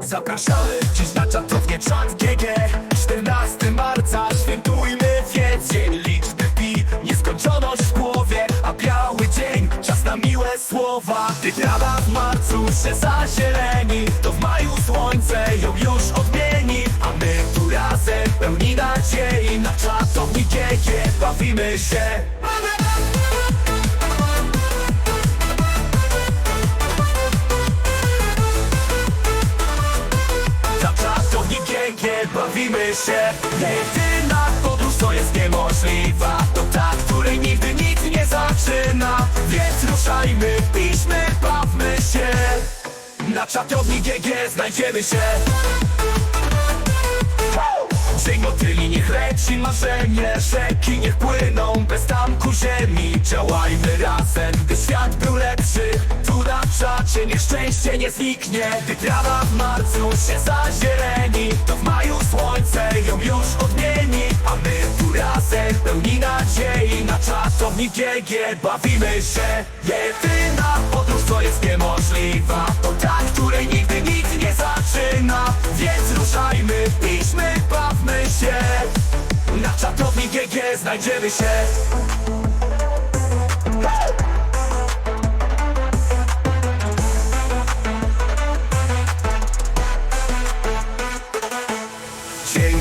Zapraszamy dziś na czatownię czat GG 14 marca świętujmy więc Dzień liczby pi, nieskończoność w głowie A biały dzień, czas na miłe słowa. Gdy trawa w marcu się zazieleni To w maju słońce ją już odmieni. A my tu razem pełni nadziei Na czatowni GG bawimy się bawimy się. Jedyna podróż to jest niemożliwa. To ta, której nigdy nikt nie zaczyna. Więc ruszajmy, piszmy, bawmy się. Na czatownik GG znajdziemy się. Dzień motyli niech leci marzenie. Rzeki niech płyną bez tamku ziemi. Działajmy razem, by świat był lepszy. Tu na czacie niech szczęście nie zniknie. Gdy trawa w marcu się zazieleni To w pełni nadziei Na czatownik GG bawimy się. Jedyna podróż co jest niemożliwa To ta, której nigdy nikt nie zaczyna. Więc ruszajmy, piszmy, bawmy się. Na czatownik GG znajdziemy się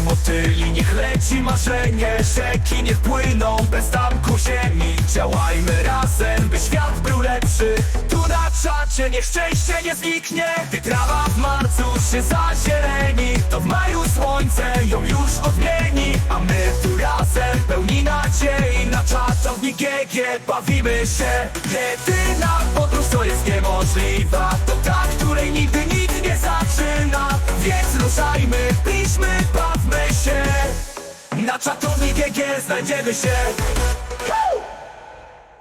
motyli, niech leci marzenie. Rzeki niech płyną bez tamku ziemi. Działajmy razem, by świat był lepszy. Tu na czacie niech szczęście nie zniknie. Gdy trawa w marcu się zazieleni To w maju słońce ją już odmieni. A my tu razem pełni nadziei. Na czatownik GG bawimy się. Jedyna podróż to jest niemożliwa To ta, której nigdy nikt nie zaczyna. Więc ruszajmy, czatownik GG znajdziemy się